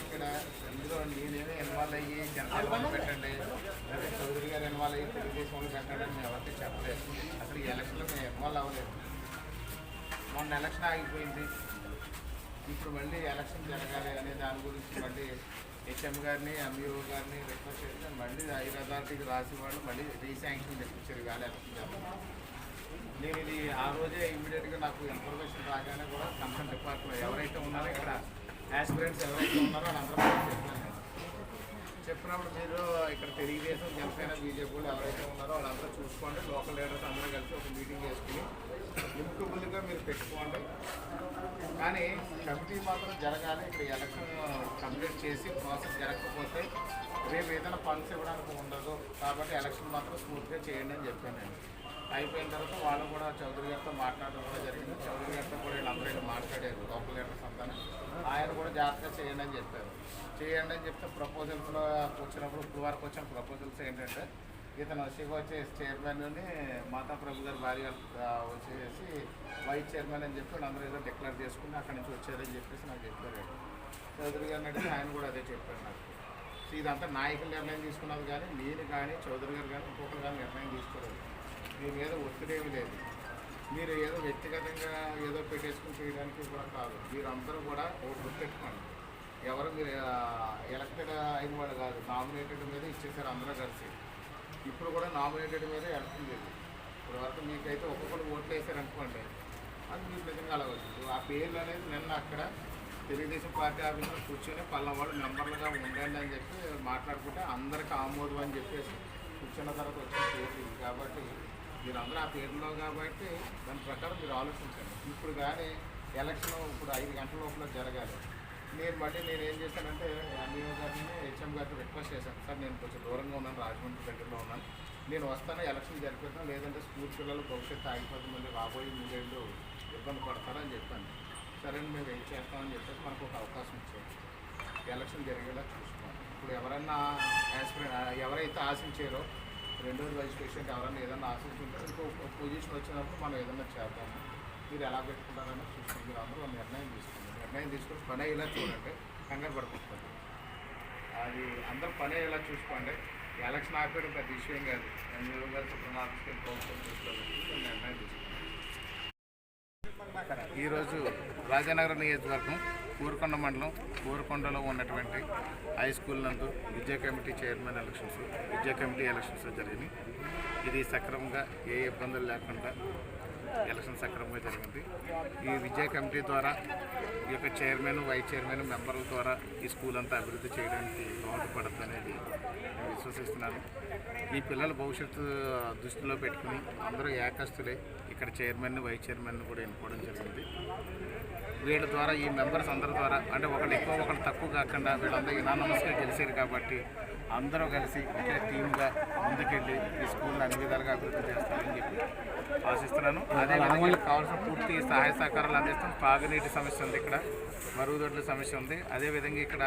ఇక్కడ ఇందులో నేనేమో ఇన్వాల్వ్ అయ్యి జనసేన పెట్టండి. లేదా చౌదరి గారు ఇన్వాల్వ్ అయ్యి తెలుగుదేశం వాళ్ళు పెట్టండి మేము ఎవరికి చెప్పలేదు. అసలు ఈ ఎలక్షన్లో మేము ఇన్వాల్వ్ అవ్వలేదు. మొన్న ఎలక్షన్ ఆగిపోయింది. ఇప్పుడు మళ్ళీ ఎలక్షన్ జరగాలి అనే దాని గురించి మళ్ళీ హెచ్ఎం గారిని ఎంఈఓ గారిని రిక్వెస్ట్ చేస్తే మళ్ళీ ఐదు అథారిటీకి రాసి వాళ్ళు మళ్ళీ రీశాంక్షన్ తెప్పించారు కానీ ఎలక్షన్ నేను ఇది ఆ రోజే ఇమీడియట్గా నాకు ఇన్ఫర్మేషన్ రాగానే కూడా కన్సర్న్ డిపార్ట్మెంట్ ఎవరైతే ఉన్నారో ఇక్కడ యాస్పిరెంట్స్ ఎవరైతే ఉన్నారో వాళ్ళందరూ చెప్పాను చెప్పినప్పుడు మీరు ఇక్కడ తెలుగుదేశం జనసేన బీజేపీ ఎవరైతే ఉన్నారో వాళ్ళందరూ చూసుకోండి. లోకల్ లీడర్స్ అందరూ కలిసి ఒక మీటింగ్ చేసుకుని లిమిటబుల్గా మీరు పెట్టుకోండి. కానీ కమిటీ మాత్రం జరగాలి. ఇక్కడ ఎలక్షన్ కంప్లీట్ చేసి ప్రాసెస్ జరగకపోతే రేపు ఏదైనా ఫండ్స్ ఇవ్వడానికి ఉండదు. కాబట్టి ఎలక్షన్ మాత్రం స్మూత్గా చేయండి అని చెప్పాను నేను. అయిపోయిన తర్వాత వాళ్ళు కూడా చౌదరి గారితో మాట్లాడడం కూడా జరిగింది. చౌదరి గారితో కూడా వీళ్ళందరూ మాట్లాడారు లోకల్ లీడర్స్ అంతా ఆయన కూడా జాగ్రత్తగా చేయండి అని చెప్పారు. చేయండి అని చెప్తే ప్రపోజల్స్లో వచ్చినప్పుడు ఇప్పుడు వరకు వచ్చిన ప్రపోజల్స్ ఏంటంటే ఇతను శివ వచ్చేసి చైర్మన్ మాతా ప్రభు గారు భార్య వచ్చేసి వైస్ చైర్మన్ అని చెప్పి అందరూ ఏదో డిక్లేర్ చేసుకుని అక్కడి నుంచి వచ్చారని చెప్పేసి నాకు చెప్పారు చౌదరి గారిని అడిగితే ఆయన కూడా అదే చెప్పారు నాకు. ఇదంతా నాయకులు నిర్ణయం తీసుకున్నది కానీ నేను కానీ చౌదరి గారు కానీ ఇంకొకరు కానీ నిర్ణయం తీసుకోలేదు. మీ మీద ఒత్తిడి లేదు. మీరు ఏదో వ్యక్తిగతంగా ఏదో పెట్టేసుకుని చేయడానికి కూడా కాదు. మీరందరూ కూడా ఒక గుర్తెట్టుకోండి ఎవరు మీరు ఎలక్టెడ్ అయిన వాళ్ళు కాదు నామినేటెడ్ మీద ఇచ్చేసారు అందరూ కలిసి. ఇప్పుడు కూడా నామినేటెడ్ మీద ఎలక్షన్ లేదు. ఇప్పుడు వరకు మీకైతే ఒక్కొక్కరు ఓట్లు వేసారనుకోండి అది మీకు నిజంగా అలవచ్చు ఆ పేర్లు అనేది నిన్న అక్కడ తెలుగుదేశం పార్టీ ఆఫీసులో కూర్చొని పల్లవాళ్ళు మెంబర్లుగా ఉండండి అని చెప్పి మాట్లాడుకుంటే అందరికి ఆమోదం అని చెప్పేసి కూర్చున్న తర్వాత వచ్చిన కాబట్టి మీరందరూ ఆ పేరులో కాబట్టి దాని ప్రకారం మీరు ఆలోచించండి. ఇప్పుడు కానీ ఎలక్షన్ ఇప్పుడు ఐదు గంటల లోపల జరగాలి. నేను మళ్ళీ నేను ఏం చేశానంటే ఎంఈఓ గారిని హెచ్ఎం గారిని రిక్వెస్ట్ చేశాను. సార్ నేను కొంచెం దూరంగా ఉన్నాను రాజమండ్రి దగ్గరలో ఉన్నాను. నేను వస్తాను ఎలక్షన్ జరిపిస్తాను. లేదంటే స్కూల్ పిల్లలు భవిష్యత్తు ఆగిపోతుంది మళ్ళీ రాబోయే మూడేళ్ళు ఇబ్బంది పడతారని చెప్పాను. సరే అని మేము ఏం చేస్తామని చెప్పేసి మనకు ఒక అవకాశం ఇచ్చారు. ఎలక్షన్ జరిగేలా చూసుకోవాలి ఇప్పుడు ఎవరన్నా ఎవరైతే ఆశించారో రెండోది వైస్ ప్రెసిడెంట్ ఎవరైనా ఏదైనా ఆశించుంటారో ఇంకో పొజిషన్ వచ్చినప్పుడు మనం ఏదైనా చేద్దాము. మీరు ఎలా పెట్టుకుంటారని చూసుకుని మీరు అందరూ నిర్ణయం తీసుకోండి. నిర్ణయం తీసుకుని పని అయ్యేలా చూడండి. కంగారు పడుకుంటుంది అది అందరూ పని అయ్యేలా చూసుకోండి. ఎలక్షన్ ఆపేయడం పెద్ద విషయం కాదు. ఎనిమిది గారు సుప్రీం ఆఫీస్కి ప్రభుత్వం దృష్టిలో నిర్ణయం తీసుకోండి. ఈరోజు రాజానగరం నియోజకవర్గం ఊరుకొండ మండలం ఊరుకొండలో ఉన్నటువంటి హై స్కూల్ నందు విద్యా కమిటీ చైర్మన్ ఎలక్షన్స్ విద్యా కమిటీ ఎలక్షన్స్ జరిగినాయి. ఇది సక్రమంగా ఏ ఇబ్బందులు లేకుండా ఎలక్షన్ సక్రమంగా జరిగింది. ఈ విద్యా కమిటీ ద్వారా ఈ యొక్క చైర్మన్ వైస్ చైర్మన్ మెంబర్ల ద్వారా ఈ స్కూల్ అంతా అభివృద్ధి చేయడానికి దోహదపడుతుంది అనేది నేను విశ్వసిస్తున్నాను. ఈ పిల్లల భవిష్యత్తు దృష్టిలో పెట్టుకుని అందరూ ఏకస్తులే ఇక్కడ చైర్మన్ వైస్ చైర్మన్ కూడా ఎన్నుకోవడం జరిగింది. వీళ్ళ ద్వారా ఈ మెంబర్స్ అందరి ద్వారా అంటే ఒకళ్ళు ఎక్కువ ఒకళ్ళు తక్కువ కాకుండా వీళ్ళందరూ ఇనానమస్గా గెలిచారు కాబట్టి అందరూ కలిసి ఒకే టీమ్గా ముందుకెళ్ళి ఈ స్కూల్ని అన్ని విధాలుగా అభివృద్ధి చేస్తారని చెప్పి ఆశిస్తున్నాను. అదేవిధంగా వీళ్ళకి కావాల్సిన పూర్తి సహాయ సహకారాలు అందిస్తాం. తాగునీటి సమస్య ఉంది ఇక్కడ మరుగుదొడ్ల సమస్య ఉంది. అదేవిధంగా ఇక్కడ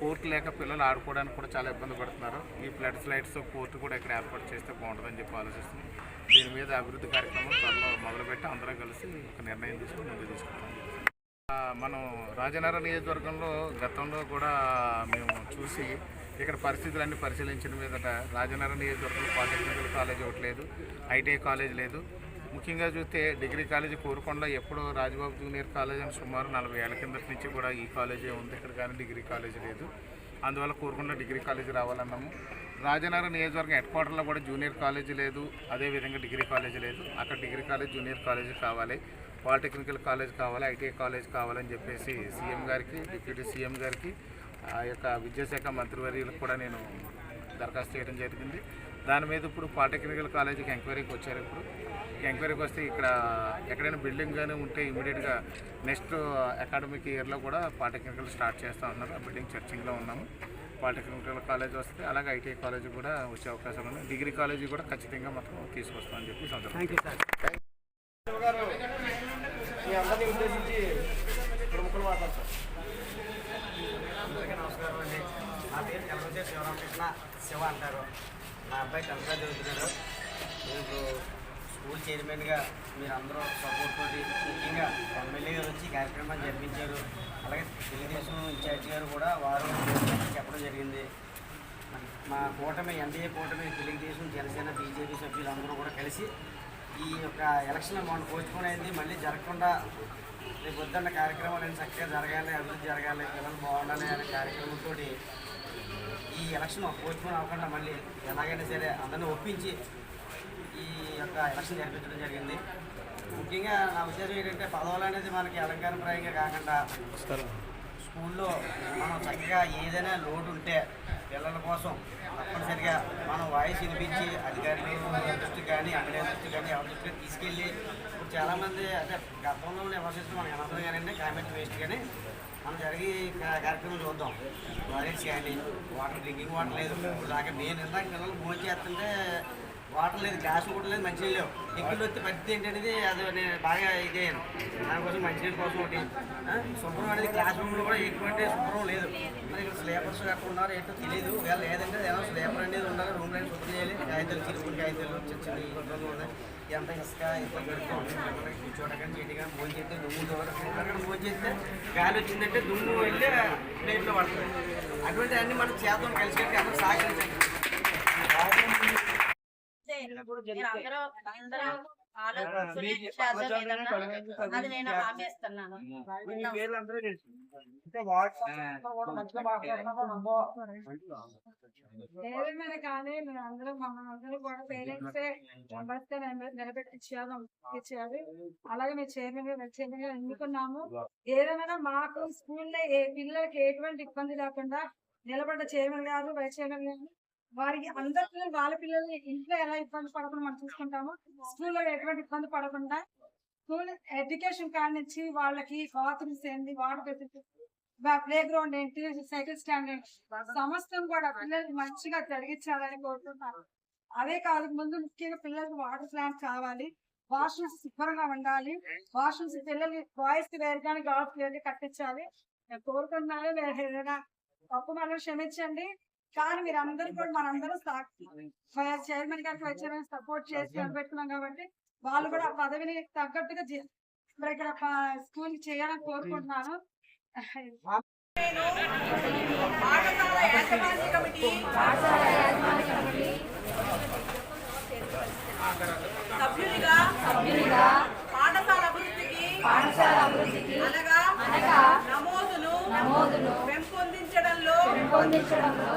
కోర్టు లేక పిల్లలు ఆడుకోవడానికి కూడా చాలా ఇబ్బంది పడుతున్నారు. ఈ ఫ్లడ్ స్లైడ్స్ కోర్టు కూడా ఇక్కడ ఏర్పాటు చేస్తే బాగుంటుందని చెప్పి ఆలోచిస్తున్నాం. దీని మీద అభివృద్ధి కార్యక్రమం త్వరలో మొదలుపెట్టి అందరం కలిసి ఒక నిర్ణయం తీసుకుని ముందుకు తీసుకుంటాం. మనం రాజనగర నియోజకవర్గంలో గతంలో కూడా మేము చూసి ఇక్కడ పరిస్థితులన్నీ పరిశీలించిన మీదట రాజనగర నియోజకవర్గంలో పాలిటెక్నికల్ కాలేజ్ ఒకటి లేదు ఐటీఐ కాలేజ్ లేదు. ముఖ్యంగా చూస్తే డిగ్రీ కాలేజీ కోరుకొండ ఎప్పుడో రాజబాబు జూనియర్ కాలేజ్ అని సుమారు నలభై ఏళ్ళ కిందటి నుంచి కూడా ఈ కాలేజే ఉంది. ఇక్కడ కానీ డిగ్రీ కాలేజీ లేదు. అందువల్ల కోరుకొండ డిగ్రీ కాలేజీ రావాలన్నాము. రాజనగర నియోజకవర్గం హెడ్ క్వార్టర్లో కూడా జూనియర్ కాలేజీ లేదు. అదేవిధంగా డిగ్రీ కాలేజీ లేదు. అక్కడ డిగ్రీ కాలేజ్ జూనియర్ కాలేజీ కావాలి. పాలిటెక్నికల్ కాలేజ్ కావాలి ఐటీఐ కాలేజ్ కావాలని చెప్పేసి సీఎం గారికి డిప్యూటీ సీఎం గారికి ఆ యొక్క విద్యాశాఖ మంత్రివర్యులకు కూడా నేను దరఖాస్తు చేయడం జరిగింది. దాని మీద ఇప్పుడు పాలిటెక్నికల్ కాలేజీకి ఎంక్వైరీకి వచ్చారు ఇప్పుడు. ఎంక్వైరీకి వస్తే ఇక్కడ ఎక్కడైనా బిల్డింగ్ కానీ ఉంటే ఇమీడియట్గా నెక్స్ట్ అకాడమిక్ ఇయర్లో కూడా పాలిటెక్నికల్ స్టార్ట్ చేస్తూ ఉన్నారు. ఆ బిల్డింగ్ చర్చింగ్లో ఉన్నాము. పాలిటెక్నికల్ కాలేజ్ వస్తే అలాగే ఐటీఐ కాలేజీ కూడా వచ్చే అవకాశం ఉంది డిగ్రీ కాలేజీ కూడా ఖచ్చితంగా మాత్రం తీసుకొస్తామని చెప్పి సందర్భంగా మీ అందరినీ ఉద్దేశించి ప్రముఖులు మాట్లాడతారు. అందరికీ నమస్కారం అండి. నా పేరు కలవతే శివరామకృష్ణ శివ అంటారు. నా అబ్బాయి టెన్త్ క్లాస్ చదువుతున్నాడు ఇప్పుడు స్కూల్ చైర్మన్గా మీరందరూ సపోర్ట్ తోటి ముఖ్యంగా ఎమ్మెల్యే గారు వచ్చి కార్యక్రమాన్ని జరిపించారు. అలాగే తెలుగుదేశం ఇన్ఛార్జ్ గారు కూడా వారు చెప్పడం జరిగింది. మరి మా కూటమి ఎన్డీఏ కూటమి తెలుగుదేశం జనసేన బీజేపీ సభ్యులందరూ కూడా కలిసి ఈ యొక్క ఎలక్షన్ మొన్న పోస్ట్పోన్ అయింది. మళ్ళీ జరగకుండా రేపు వద్దన్న కార్యక్రమాలు చక్కగా జరగాలి అభివృద్ధి జరగాలి పిల్లలు బాగుండాలి అనే కార్యక్రమంతో ఈ ఎలక్షన్ పోస్ట్పోన్ అవ్వకుండా మళ్ళీ ఎలాగైనా సరే అందరినీ ఒప్పించి ఈ యొక్క ఎలక్షన్ జరిపించడం జరిగింది. ముఖ్యంగా నా ఉద్దేశం ఏంటంటే పదవులు అనేది మనకి అలంకారప్రాయంగా కాకుండా స్కూల్లో మనం చక్కగా ఏదైనా లోటు ఉంటే పిల్లల కోసం తప్పనిసరిగా మనం వాయిస్ వినిపించి అధికారులు దృష్టి కానీ ఎమ్మెల్యే దృష్టి కానీ ఎవరి దృష్టికి తీసుకెళ్ళి ఇప్పుడు చాలామంది అంటే గతంలో విమర్శిస్తూ మనకి అనవసరం కానీ క్లైమేట్ వేస్ట్ కానీ మనం జరిగి కార్యక్రమం చూద్దాం. టాయిలెట్స్ కానీ వాటర్ డ్రింకింగ్ వాటర్ లేదు. ఇప్పుడు దాకా నేను ఇందాక పిల్లలు భోజనం చేస్తుంటే వాటర్ లేదు గ్యాస్ కూడా లేదు మంచినీళ్ళు లేవు. ఎక్కువ వచ్చి పరిస్థితి ఏంటనేది అది నేను బాగా ఇదేను దానికోసం మంచినీళ్ళ కోసం ఒకటి శుభ్రం అనేది క్లాస్ రూమ్లో కూడా ఎటువంటి శుభ్రం లేదు. మరి ఇక్కడ స్లీపర్స్ ఎక్కడ ఉన్నారు ఏంటో తెలియదు ఒకవేళ లేదంటే ఏదో స్లీపర్ అనేది ఉండాలి రూమ్ లైన్ శుద్ధి చేయాలి. కాగితాలు చిరుపులు కాగితాలు చిన్న చిన్న ఇబ్బందులు ఉన్నాయి ఎంత ఇసుక ఇబ్బంది పెడుతూ. ఉంటుంది కూర్చోవడం చేయడం కానీ భోజనం చేస్తే దుమ్ము అక్కడ భోజనం చేస్తే గాలి వచ్చిందంటే దుమ్ము వెళ్ళి ప్లేట్లో పడుతుంది అటువంటి అన్ని మనం చేద్దాం కలిసి కట్టి అందరూ సహకరించండి. కానీ అందరూ మమ్మల్ని కూడా పేరెంట్స్ మెంబర్స్ ఇచ్చారు. అలాగే మీ చైర్మన్గా చైర్మన్గా ఎన్నుకున్నాము. ఏదేమైనా మాకు స్కూల్లో ఏ పిల్లలకి ఎటువంటి ఇబ్బంది లేకుండా నిలబడ్డ చైర్మన్ గారు వైస్ చైర్మన్ గారు వారికి అందరి పిల్లలు వాళ్ళ పిల్లలు ఇంట్లో ఎలా ఇబ్బంది పడకుండా మనం చూసుకుంటాము స్కూల్లో ఎటువంటి ఇబ్బంది పడకుండా స్కూల్ ఎడ్యుకేషన్ కాడి నుంచి వాళ్ళకి బాత్రూమ్స్ ఏంటి వాటర్ ఫెసిలిటీస్ ప్లే గ్రౌండ్ ఏంటి సైకిల్ స్టాండ్ ఏంటి సమస్తం కూడా పిల్లలకి మంచిగా జరిగించాలని కోరుతున్నాను అదే కాదు ముందు ముఖ్యంగా పిల్లలకి వాటర్ ప్లాంట్ కావాలి వాష్రూమ్స్ శుభ్రంగా ఉండాలి వాష్రూమ్స్ పిల్లలు బాయ్స్కి వేరు కానీ గర్ల్స్ వేరు కట్టించాలి. నేను కోరుకుంటున్నాను వేరే ఏదైనా తప్పు మనం క్షమించండి. కానీ మీరు అందరూ కూడా మనందరూ చైర్మన్ గారికి వచ్చారని సపోర్ట్ చేసి నిలబెట్టుకున్నాం కాబట్టి వాళ్ళు కూడా ఆ పదవిని తగ్గట్టుగా మరి ఇక్కడ స్కూల్ చేయాలని కోరుకుంటున్నాను. పాఠశాల యాజమాన్య కమిటీ. సభ్యునిగా సభ్యునిగా పాఠశాల అభివృద్ధికి పాఠశాల అభివృద్ధికి అనగా అనగా నమోదును నమోదును పెంపొందించడంలో పెంపొందించడంలో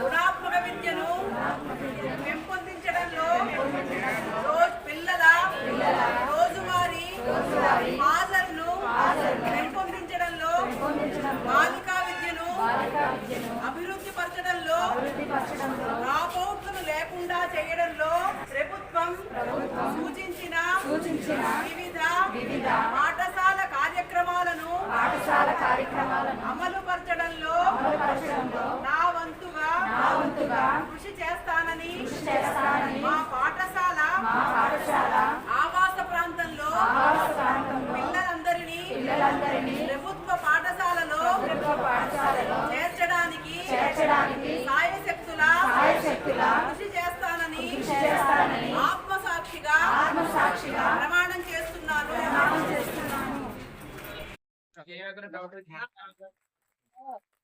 Vale para nós.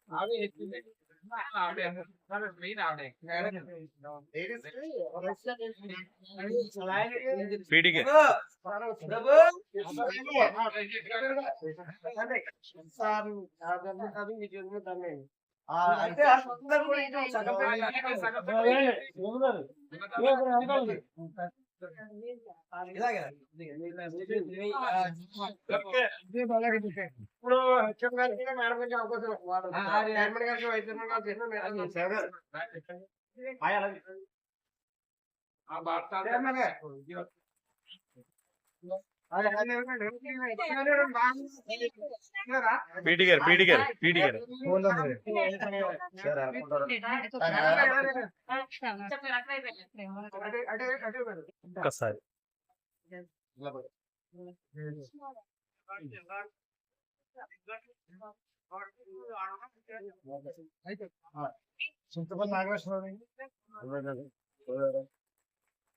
ఆవిడ ఎత్తింది. ఆవిడే. మెయిన్ ఆవిడే. పీడికే అంటే అందరూ కూడా ఇంకా సగం ఇలాగే ఇప్పుడు హెచ్ఎం గారికి మేడం గారికి అవకాశం వాళ్ళు చైర్మన్ గారికి వైస్ చైర్మన్ గారికి చేసిన మేడం గారు ఆ భర్త చైర్మన్ గారు అదే, అదే, అదే, బాగా పీటీ గారు పీటీ గారు పీటీ గారు ఒక్కసారి చింతపల్లి నాగేశ్వరరావు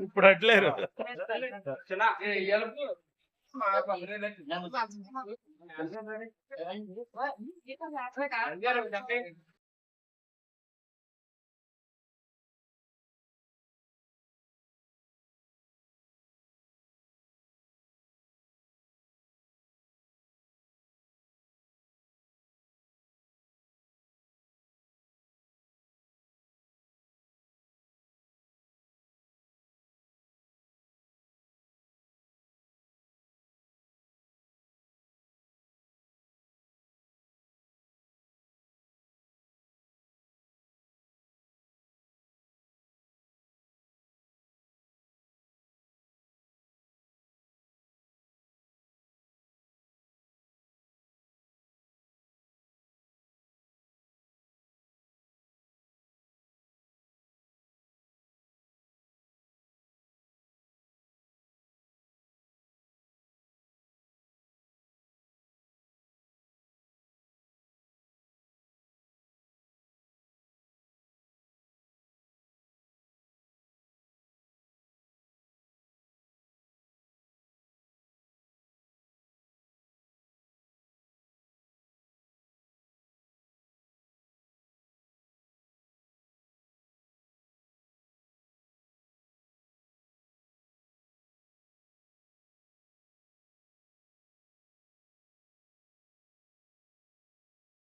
ఇప్పుడు అట్లేరు